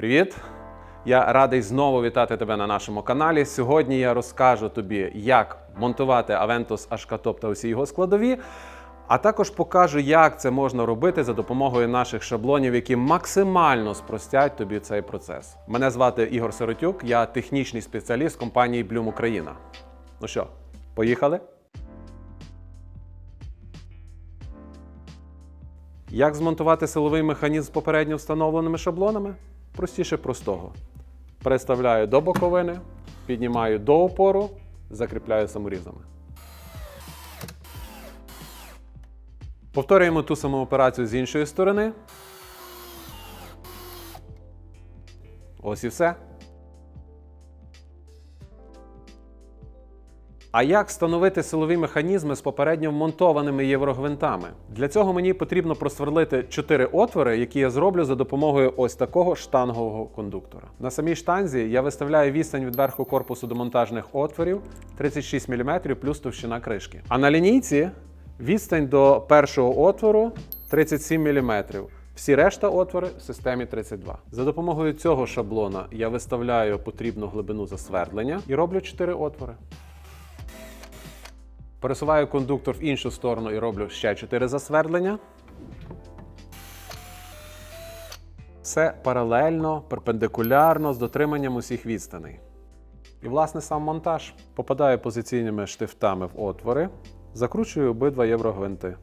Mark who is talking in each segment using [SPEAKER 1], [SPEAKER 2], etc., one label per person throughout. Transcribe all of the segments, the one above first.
[SPEAKER 1] Привіт! Я радий знову вітати тебе на нашому каналі. Сьогодні я розкажу тобі, як монтувати Aventus HK-Top та усі його складові, а також покажу, як це можна робити за допомогою наших шаблонів, які максимально спростять тобі цей процес. Мене звати Ігор Сиротюк, я технічний спеціаліст компанії Bloom Україна. Ну що, поїхали? Як змонтувати силовий механізм з попередньо встановленими шаблонами? Простіше простого. Переставляю до боковини, піднімаю до опору, закріпляю саморізами. Повторюємо ту саму операцію з іншої сторони. Ось і все. А як встановити силові механізми з попередньо вмонтованими єврогвинтами? Для цього мені потрібно просверлити 4 отвори, які я зроблю за допомогою ось такого штангового кондуктора. На самій штанзі я виставляю відстань від верху корпусу до монтажних отворів 36 мм плюс товщина кришки. А на лінійці відстань до першого отвору 37 мм. Всі решта отвори в системі 32. За допомогою цього шаблона я виставляю потрібну глибину засвердлення і роблю 4 отвори. Пересуваю кондуктор в іншу сторону і роблю ще 4 засвердлення. Все паралельно, перпендикулярно з дотриманням усіх відстаней. І, власне, сам монтаж. Попадаю позиційними штифтами в отвори, закручую обидва єврогвинти.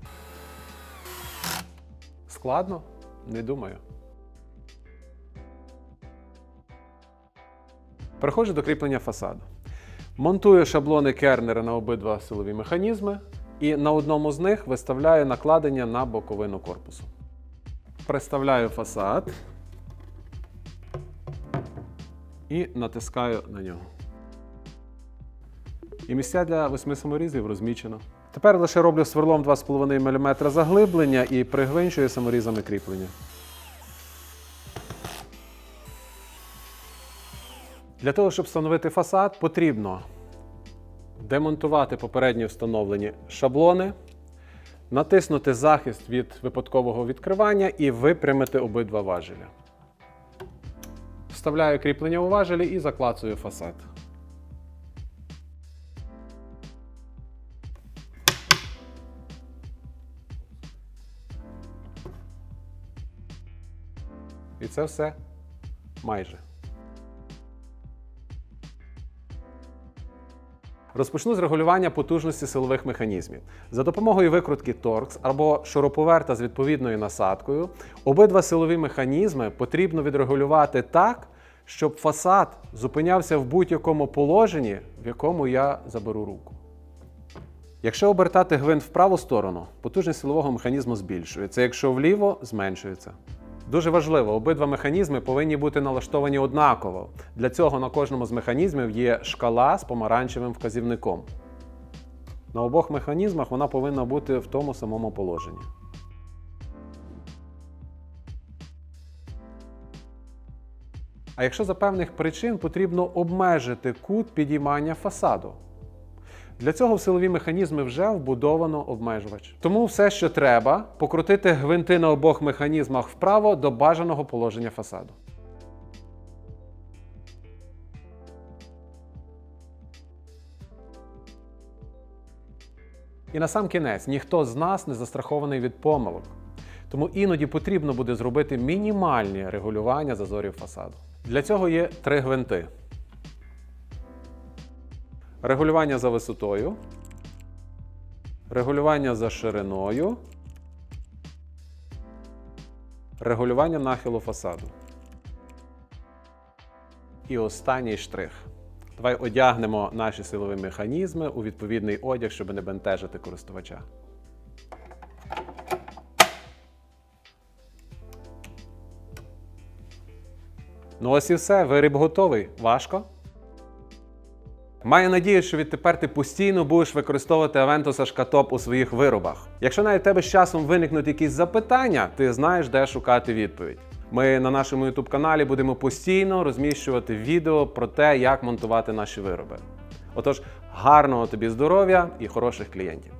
[SPEAKER 1] Складно? Не думаю. Переходжу до кріплення фасаду. Монтую шаблони кернера на обидва силові механізми і на одному з них виставляю накладення на боковину корпусу. Приставляю фасад і натискаю на нього. І місця для восьми саморізів розмічено. Тепер лише роблю сверлом 2,5 мм заглиблення і пригвинчую саморізами кріплення. Для того, щоб встановити фасад, потрібно демонтувати попередньо встановлені шаблони, натиснути захист від випадкового відкривання і випрямити обидва важеля. Вставляю кріплення у важелі і заклацую фасад. І це все майже. Розпочну з регулювання потужності силових механізмів. За допомогою викрутки торкс або шуруповерта з відповідною насадкою, обидва силові механізми потрібно відрегулювати так, щоб фасад зупинявся в будь-якому положенні, в якому я заберу руку. Якщо обертати гвинт в праву сторону, потужність силового механізму збільшується, якщо вліво зменшується. Дуже важливо, обидва механізми повинні бути налаштовані однаково. Для цього на кожному з механізмів є шкала з помаранчевим вказівником. На обох механізмах вона повинна бути в тому самому положенні. А якщо за певних причин потрібно обмежити кут підіймання фасаду. Для цього в силові механізми вже вбудовано обмежувач. Тому все, що треба, покрутити гвинти на обох механізмах вправо до бажаного положення фасаду. І на сам кінець ніхто з нас не застрахований від помилок. Тому іноді потрібно буде зробити мінімальні регулювання зазорів фасаду. Для цього є три гвинти регулювання за висотою, регулювання за шириною, регулювання нахилу фасаду. І останній штрих. Давай одягнемо наші силові механізми у відповідний одяг, щоб не бентежити користувача. Ну ось і все, виріб готовий. Важко? Маю надію, що відтепер ти постійно будеш використовувати Aventus HK-Top у своїх виробах. Якщо навіть тебе з часом виникнуть якісь запитання, ти знаєш, де шукати відповідь. Ми на нашому YouTube каналі будемо постійно розміщувати відео про те, як монтувати наші вироби. Отож, гарного тобі здоров'я і хороших клієнтів!